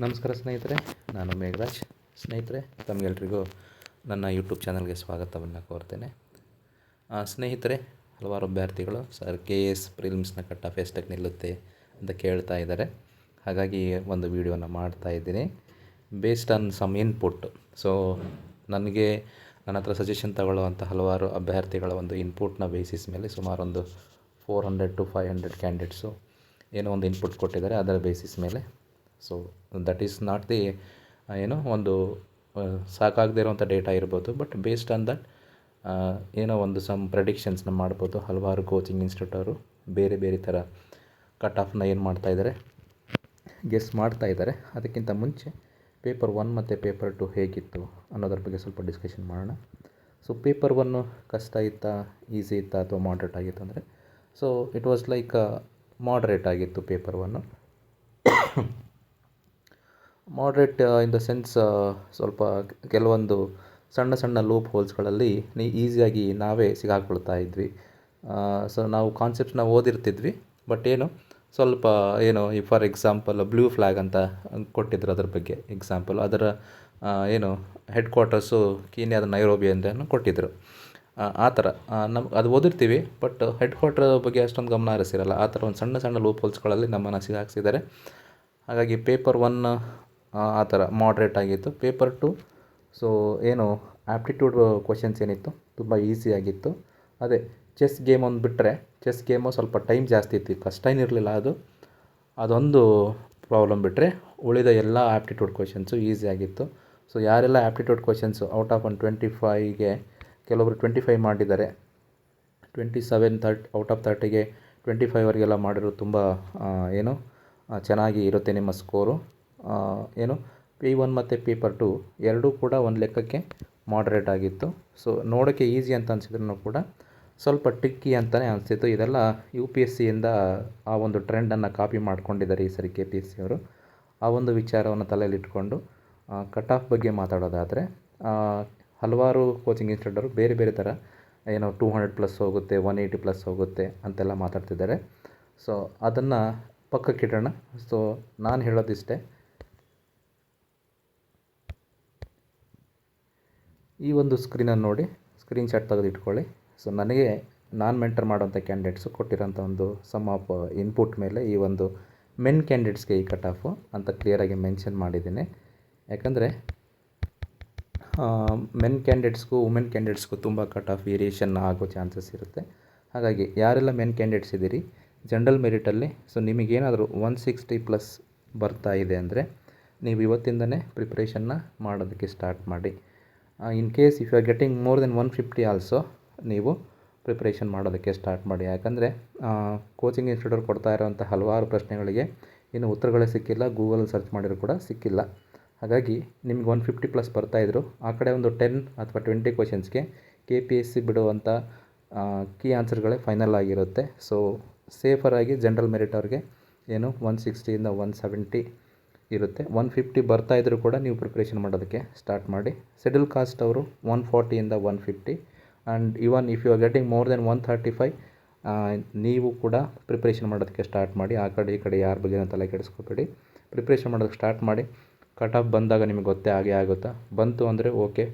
ನಮಸ್ಕಾರ ಸ್ನೇಹಿತರೆ, ನಾನು ಮೇಘರಾಜ್. ಸ್ನೇಹಿತರೆ, ತಮಗೆಲ್ರಿಗೂ ನನ್ನ ಯೂಟ್ಯೂಬ್ ಚಾನಲ್ಗೆ ಸ್ವಾಗತವನ್ನು ಕೋರ್ತೇನೆ. ಸ್ನೇಹಿತರೆ, ಹಲವಾರು ಅಭ್ಯರ್ಥಿಗಳು ಸರ್ ಕೆ ಎಸ್ ಪ್ರಿಲಿಮ್ಸ್ನ ಕಟ್ ಆಫ್ ಎಷ್ಟಕ್ಕೆ ನಿಲ್ಲುತ್ತೆ ಅಂತ ಕೇಳ್ತಾ ಇದ್ದಾರೆ. ಹಾಗಾಗಿ ಒಂದು ವಿಡಿಯೋನ ಮಾಡ್ತಾ ಇದ್ದೀನಿ. Based on some input so ನನಗೆ ನನ್ನ ಹತ್ರ ಸಜೆಷನ್ ತಗೊಳ್ಳುವಂಥ ಹಲವಾರು ಅಭ್ಯರ್ಥಿಗಳ ಒಂದು ಇನ್ಪುಟ್ನ ಬೇಸಿಸ್ ಮೇಲೆ ಸುಮಾರೊಂದು four hundred to five hundred candidates ಏನೋ ಒಂದು ಇನ್ಪುಟ್ ಕೊಟ್ಟಿದ್ದಾರೆ. ಅದರ ಬೇಸಿಸ್ ಮೇಲೆ so that is not the ಏನೋ ಒಂದು ಸಾಕಾಗದೇ ಇರುವಂಥ ಡೇಟಾ ಇರ್ಬೋದು. ಬಟ್ ಬೇಸ್ಡ್ ಆನ್ ದಟ್ ಏನೋ ಒಂದು ಸಮ್ ಪ್ರೆಡಿಕ್ಷನ್ಸ್ನ ಮಾಡ್ಬೋದು. ಹಲವಾರು ಕೋಚಿಂಗ್ ಇನ್ಸ್ಟಿಟ್ಯೂಟ್ ಅವರು ಬೇರೆ ಬೇರೆ ಥರ ಕಟ್ ಆಫ್ನ ಏನು ಮಾಡ್ತಾಯಿದ್ದಾರೆ ಗೆಸ್ ಮಾಡ್ತಾ ಇದ್ದಾರೆ ಅದಕ್ಕಿಂತ ಮುಂಚೆ ಪೇಪರ್ ಒನ್ ಮತ್ತು ಪೇಪರ್ ಟು ಹೇಗಿತ್ತು ಅನ್ನೋದ್ರ ಬಗ್ಗೆ ಸ್ವಲ್ಪ ಡಿಸ್ಕಷನ್ ಮಾಡೋಣ. ಸೊ ಪೇಪರ್ ಒನ್ನು ಕಷ್ಟ ಇತ್ತಾ ಈಸಿ ಇತ್ತಾ ಅಥವಾ ಮಾಡ್ರೇಟ್ ಆಗಿತ್ತು ಅಂದರೆ? So it was like moderate ಆಗಿತ್ತು paper one moderate in the sense ಸ್ವಲ್ಪ ಕೆಲವೊಂದು ಸಣ್ಣ ಸಣ್ಣ ಲೂಪ್ ಹೋಲ್ಸ್ಗಳಲ್ಲಿ ನೀ, ಈಸಿಯಾಗಿ ನಾವೇ ಸಿಗಾಕ್ಬಿಡ್ತಾ ಇದ್ವಿ. ಸೊ ನಾವು ಕಾನ್ಸೆಪ್ಟ್ಸ್ನ ಓದಿರ್ತಿದ್ವಿ ಬಟ್ ಏನು, ಸ್ವಲ್ಪ, ಏನು, ಈ ಫಾರ್ ಎಕ್ಸಾಂಪಲ್ ಬ್ಲೂ ಫ್ಲ್ಯಾಗ್ ಅಂತ ಕೊಟ್ಟಿದ್ರು ಅದ್ರ ಬಗ್ಗೆ ಎಕ್ಸಾಂಪಲ್ ಅದರ ಏನು ಹೆಡ್ ಕ್ವಾರ್ಟರ್ಸು ಕೀನ್ಯಾದ ನೈರೋಬಿ ಅಂತ ಕೊಟ್ಟಿದ್ದರು ಆ ಥರ ನಮ್ಮ ಅದು ಓದಿರ್ತೀವಿ ಬಟ್ ಹೆಡ್ ಕ್ವಾರ್ಟರ್ ಬಗ್ಗೆ ಅಷ್ಟೊಂದು ಗಮನ ಹರಿಸಿರಲ್ಲ. ಆ ಥರ ಒಂದು ಸಣ್ಣ ಸಣ್ಣ ಲೂಪ್ ಹೋಲ್ಸ್ಗಳಲ್ಲಿ ನಮ್ಮನ್ನು ಸಿಗಾಕ್ಸಿದ್ದಾರೆ. ಹಾಗಾಗಿ ಪೇಪರ್ ಒನ್ ಆ ಥರ ಮಾಡ್ರೇಟ್ ಆಗಿತ್ತು. ಪೇಪರ್ ಟು ಸೊ ಏನು ಆ್ಯಪ್ಟಿಟ್ಯೂಡ್ ಕ್ವಶನ್ಸ್ ಏನಿತ್ತು, ತುಂಬ ಈಸಿ ಆಗಿತ್ತು. ಅದೇ ಚೆಸ್ ಗೇಮ್ ಒಂದು ಬಿಟ್ಟರೆ ಚೆಸ್ ಗೇಮು ಸ್ವಲ್ಪ ಟೈಮ್ ಜಾಸ್ತಿ ಇತ್ತು. ಫಸ್ಟ್ ಟೈಮ್ ಇರಲಿಲ್ಲ ಅದು. ಅದೊಂದು ಪ್ರಾಬ್ಲಮ್ ಬಿಟ್ಟರೆ ಉಳಿದ ಎಲ್ಲ ಆ್ಯಪ್ಟಿಟ್ಯೂಡ್ ಕ್ವಶನ್ಸು ಈಸಿ ಆಗಿತ್ತು. ಸೊ ಯಾರೆಲ್ಲ aptitude questions out of one twenty ಫೈವ್ಗೆ ಕೆಲವೊಬ್ರು ಟ್ವೆಂಟಿ ಫೈವ್ ಮಾಡಿದ್ದಾರೆ. Twenty seven thirty out of ತರ್ಟಿಗೆ ಟ್ವೆಂಟಿ ಫೈವರಿಗೆಲ್ಲ ಮಾಡಿರೋದು ತುಂಬ ಏನು ಚೆನ್ನಾಗಿ ಇರುತ್ತೆ ನಿಮ್ಮ ಸ್ಕೋರು ಏನು? ಪಿ ಒನ್ ಮತ್ತು ಪೇಪರ್ ಟು ಎರಡೂ ಕೂಡ ಒಂದು ಲೆಕ್ಕಕ್ಕೆ ಮಾಡ್ರೇಟ್ ಆಗಿತ್ತು. ಸೊ ನೋಡೋಕ್ಕೆ ಈಸಿ ಅಂತ ಅನಿಸಿದ್ರು ಕೂಡ ಸ್ವಲ್ಪ ಟಿಕ್ಕಿ ಅಂತಲೇ ಅನಿಸ್ತಿತ್ತು ಇದೆಲ್ಲ ಯು ಪಿ ಎಸ್ ಸಿಯಿಂದ ಆ ಒಂದು ಟ್ರೆಂಡನ್ನು ಕಾಪಿ ಮಾಡ್ಕೊಂಡಿದ್ದಾರೆ ಈ ಸರಿ ಕೆ ಪಿ ಎಸ್ ಸಿ ಅವರು. ಆ ಒಂದು ವಿಚಾರವನ್ನು ತಲೆಯಲ್ಲಿಟ್ಕೊಂಡು ಕಟ್ ಆಫ್ ಬಗ್ಗೆ ಮಾತಾಡೋದಾದರೆ ಹಲವಾರು ಕೋಚಿಂಗ್ ಇನ್ಸ್ಟಿಟ್ಯೂಟರು ಬೇರೆ ಬೇರೆ ಥರ ಏನೋ ಟೂ ಹಂಡ್ರೆಡ್ ಪ್ಲಸ್ ಹೋಗುತ್ತೆ ಒನ್ ಏಯ್ಟಿ ಪ್ಲಸ್ ಹೋಗುತ್ತೆ ಅಂತೆಲ್ಲ ಮಾತಾಡ್ತಿದ್ದಾರೆ. ಸೊ ಅದನ್ನು ಪಕ್ಕಕ್ಕಿಡೋಣ. ಸೊ ನಾನು ಹೇಳೋದಿಷ್ಟೇ ಈ ಒಂದು ಸ್ಕ್ರೀನನ್ನು ನೋಡಿ ಸ್ಕ್ರೀನ್ ಶಾಟ್ ತೆಗೆದು ಇಟ್ಕೊಳ್ಳಿ ಸೊ ನನಗೆ ನಾನು ಮೆಂಟರ್ ಮಾಡೋಂಥ ಕ್ಯಾಂಡಿಡೇಟ್ಸು ಕೊಟ್ಟಿರೋಂಥ ಒಂದು ಸಮ್ ಆಫ್ ಇನ್ಪುಟ್ ಮೇಲೆ ಈ ಒಂದು ಮೆನ್ ಕ್ಯಾಂಡಿಡೇಟ್ಸ್ಗೆ ಈ ಕಟ್ ಆಫು ಅಂತ ಕ್ಲಿಯರಾಗಿ ಮೆನ್ಷನ್ ಮಾಡಿದ್ದೀನಿ. ಯಾಕಂದರೆ ಮೆನ್ ಕ್ಯಾಂಡಿಡೇಟ್ಸ್ಗೂ ವುಮೆನ್ ಕ್ಯಾಂಡಿಡೇಟ್ಸ್ಗೂ ತುಂಬ ಕಟ್ ಆಫ್ ವೇರಿಯೇಷನ್ ಆಗೋ ಚಾನ್ಸಸ್ ಇರುತ್ತೆ. ಹಾಗಾಗಿ, ಯಾರೆಲ್ಲ ಮೆನ್ ಕ್ಯಾಂಡಿಡೇಟ್ಸ್ ಇದ್ದೀರಿ ಜನರಲ್ ಮೆರಿಟಲ್ಲಿ ಸೊ ನಿಮಗೇನಾದರೂ ಒನ್ ಸಿಕ್ಸ್ಟಿ ಪ್ಲಸ್ ಬರ್ತಾ ಇದೆ ಅಂದರೆ, ನೀವು ಇವತ್ತಿಂದನೇ ಪ್ರಿಪ್ರೇಷನ್ನ ಮಾಡೋದಕ್ಕೆ ಸ್ಟಾರ್ಟ್ ಮಾಡಿ. In case if you are getting more than one fifty also ನೀವು ಪ್ರಿಪ್ರೇಷನ್ ಮಾಡೋದಕ್ಕೆ ಸ್ಟಾರ್ಟ್ ಮಾಡಿ. ಯಾಕಂದರೆ ಕೋಚಿಂಗ್ ಇನ್ಸ್ಟಿಟ್ಯೂಟ್ ಕೊಡ್ತಾ ಇರೋವಂಥ ಹಲವಾರು ಪ್ರಶ್ನೆಗಳಿಗೆ ಇನ್ನು ಉತ್ತರಗಳೇ ಸಿಕ್ಕಿಲ್ಲ ಗೂಗಲ್ ಸರ್ಚ್ ಮಾಡಿದ್ರು ಕೂಡ ಸಿಕ್ಕಿಲ್ಲ. ಹಾಗಾಗಿ ನಿಮ್ಗೆ ಒನ್ ಫಿಫ್ಟಿ ಪ್ಲಸ್ ಬರ್ತಾಯಿದ್ರು ಆ ಕಡೆ ಒಂದು ಟೆನ್ ಅಥವಾ ಟ್ವೆಂಟಿ ಕ್ವಶನ್ಸ್ಗೆ ಕೆ ಪಿ ಎಸ್ ಸಿ ಬಿಡುವಂಥ ಕೀ ಆನ್ಸರ್ಗಳೇ ಫೈನಲ್ ಆಗಿರುತ್ತೆ. ಸೊ ಸೇಫರಾಗಿ ಜನರಲ್ ಮೆರಿಟ್ ಅವ್ರಿಗೆ ಏನು ಒನ್ ಸಿಕ್ಸ್ಟಿಯಿಂದ ಒನ್ ಸೆವೆಂಟಿ ಇರುತ್ತೆ. ಒನ್ ಫಿಫ್ಟಿ ಬರ್ತಾ ಇದ್ದರೂ ಕೂಡ ನೀವು ಪ್ರಿಪ್ರೇಷನ್ ಮಾಡೋದಕ್ಕೆ ಸ್ಟಾರ್ಟ್ ಮಾಡಿ. ಸೆಡ್ಯೂಲ್ ಕಾಸ್ಟ್ ಅವರು one ಫಾರ್ಟಿಯಿಂದ one fifty and even if you are getting more than one thirty five ನೀವು ಕೂಡ ಪ್ರಿಪ್ರೇಷನ್ ಮಾಡೋದಕ್ಕೆ ಸ್ಟಾರ್ಟ್ ಮಾಡಿ. ಆ ಕಡೆ, ಈ ಕಡೆ ಯಾರ ಬಗ್ಗೆ ತಲೆ ಕೆಡಿಸ್ಕೋಬೇಡಿ. ಪ್ರಿಪ್ರೇಷನ್ ಮಾಡೋದಕ್ಕೆ ಸ್ಟಾರ್ಟ್ ಮಾಡಿ. ಕಟ್ ಆಫ್ ಬಂದಾಗ ನಿಮಗೆ ಗೊತ್ತೇ ಆಗೇ ಆಗುತ್ತಾ? ಬಂತು ಅಂದರೆ ಓಕೆ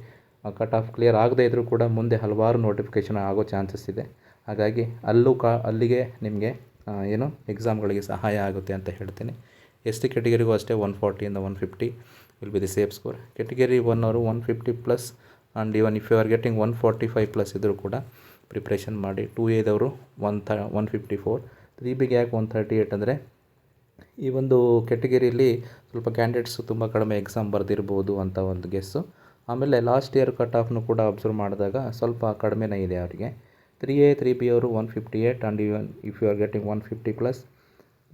ಕಟ್ ಆಫ್ ಕ್ಲಿಯರ್ ಆಗದೇ ಇದ್ದರೂ ಕೂಡ ಮುಂದೆ ಹಲವಾರು ನೋಟಿಫಿಕೇಷನ್ ಆಗೋ ಚಾನ್ಸಸ್ ಇದೆ. ಹಾಗಾಗಿ ಅಲ್ಲೂ ಕಾ, ಅಲ್ಲಿಗೆ ನಿಮಗೆ ಏನು ಎಕ್ಸಾಮ್ಗಳಿಗೆ ಸಹಾಯ ಆಗುತ್ತೆ ಅಂತ ಹೇಳ್ತೀನಿ. ಎಸ್ ಟಿ ಕೆಟಗರಿಗೂ ಅಷ್ಟೇ one ಫಾರ್ಟಿಯಿಂದ one fifty will be the safe score. Category one ಅವರು one fifty plus and even if you are getting one forty five plus ಇದ್ದರೂ ಕೂಡ ಪ್ರಿಪ್ರೇಷನ್ ಮಾಡಿ ಟೂ ಎದವರು ಒನ್ ಥ ಒನ್ ಫಿಫ್ಟಿ ಫೋರ್ ತ್ರೀ ಬಿಗೆ ಯಾಕೆ ಒನ್ ಥರ್ಟಿ ಏಯ್ಟ್ ಅಂದರೆ ಈ ಒಂದು ಕೆಟಗರಿಯಲ್ಲಿ ಸ್ವಲ್ಪ ಕ್ಯಾಂಡಿಡೇಟ್ಸು ತುಂಬ ಕಡಿಮೆ ಎಕ್ಸಾಮ್ ಬರೆದಿರ್ಬೋದು ಅಂತ ಒಂದು ಗೆಸ್ಸು ಆಮೇಲೆ ಲಾಸ್ಟ್ ಇಯರ್ ಕಟ್ ಆಫ್ನು ಕೂಡ ಅಬ್ಸರ್ವ್ ಮಾಡಿದಾಗ ಸ್ವಲ್ಪ ಕಡಿಮೆನೇ ಇದೆ ಅವರಿಗೆ. ತ್ರೀ ಎ ತ್ರೀ ಬಿ ಅವರು one fifty eight and even if you are getting one fifty plus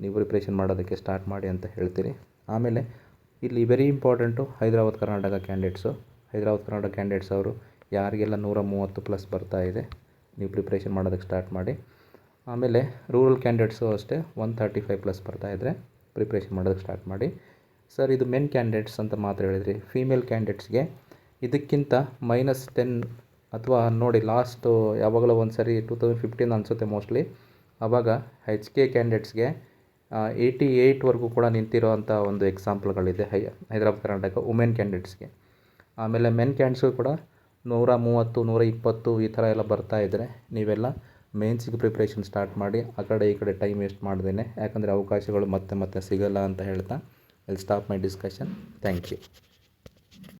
ನೀವು ಪ್ರಿಪ್ರೇಷನ್ ಮಾಡೋದಕ್ಕೆ ಸ್ಟಾರ್ಟ್ ಮಾಡಿ ಅಂತ ಹೇಳ್ತೀನಿ ಆಮೇಲೆ ಇಲ್ಲಿ very important Hyderabad Karnataka candidates Hyderabad Karnataka candidates ಅವರು ಯಾರಿಗೆಲ್ಲ ನೂರ ಮೂವತ್ತು ಪ್ಲಸ್ ಬರ್ತಾ ಇದೆ, ನೀವು ಪ್ರಿಪ್ರೇಷನ್ ಮಾಡೋದಕ್ಕೆ ಸ್ಟಾರ್ಟ್ ಮಾಡಿ. ಆಮೇಲೆ ರೂರಲ್ ಕ್ಯಾಂಡಿಡೇಟ್ಸು ಅಷ್ಟೇ ಒನ್ ತರ್ಟಿ ಫೈವ್ ಪ್ಲಸ್ ಬರ್ತಾ ಇದ್ದರೆ ಪ್ರಿಪ್ರೇಷನ್ ಮಾಡೋದಕ್ಕೆ ಸ್ಟಾರ್ಟ್ ಮಾಡಿ. ಸರ್ ಇದು ಮೆನ್ ಕ್ಯಾಂಡಿಡೇಟ್ಸ್ ಅಂತ ಮಾತ್ರ ಹೇಳಿದ್ರಿ. ಫೀಮೇಲ್ ಕ್ಯಾಂಡಿಡೇಟ್ಸ್ಗೆ ಇದಕ್ಕಿಂತ ಮೈನಸ್ ಟೆನ್ ಅಥವಾ ನೋಡಿ ಲಾಸ್ಟು ಯಾವಾಗಲೋ ಒಂದು ಸರಿ ಟೂ ತೌಸಂಡ್ ಫಿಫ್ಟೀನ್ ಅನಿಸುತ್ತೆ ಮೋಸ್ಟ್ಲಿ ಆವಾಗ ಹೆಚ್ ಕೆ ಕ್ಯಾಂಡಿಡೇಟ್ಸ್ಗೆ ಏಯ್ಟಿ ಏಯ್ಟ್ವರೆಗೂ ಕೂಡ ನಿಂತಿರೋವಂಥ ಒಂದು ಎಕ್ಸಾಂಪಲ್ಗಳಿದೆ ಹೈ, ಹೈದರಾಬಾದ್, ಕರ್ನಾಟಕ ವುಮೆನ್ ಕ್ಯಾಂಡಿಡೇಟ್ಸ್ಗೆ ಆಮೇಲೆ ಮೆನ್ ಕ್ಯಾಂಡಿಡೇಟ್ಸ್ಗೂ ಕೂಡ ನೂರ ಮೂವತ್ತು, ನೂರ ಇಪ್ಪತ್ತು ಈ ಥರ ಎಲ್ಲ ಬರ್ತಾ ಇದ್ದರೆ ನೀವೆಲ್ಲ ಮೇನ್ಸಿಗೆ ಪ್ರಿಪ್ರೇಷನ್ ಸ್ಟಾರ್ಟ್ ಮಾಡಿ, ಆ ಕಡೆ ಈ ಕಡೆ ಟೈಮ್ ವೇಸ್ಟ್ ಮಾಡ್ದೇನೆ. ಯಾಕಂದರೆ ಅವಕಾಶಗಳು ಮತ್ತೆ ಮತ್ತೆ ಸಿಗಲ್ಲ ಅಂತ ಹೇಳ್ತಾ I'll stop my discussion thank you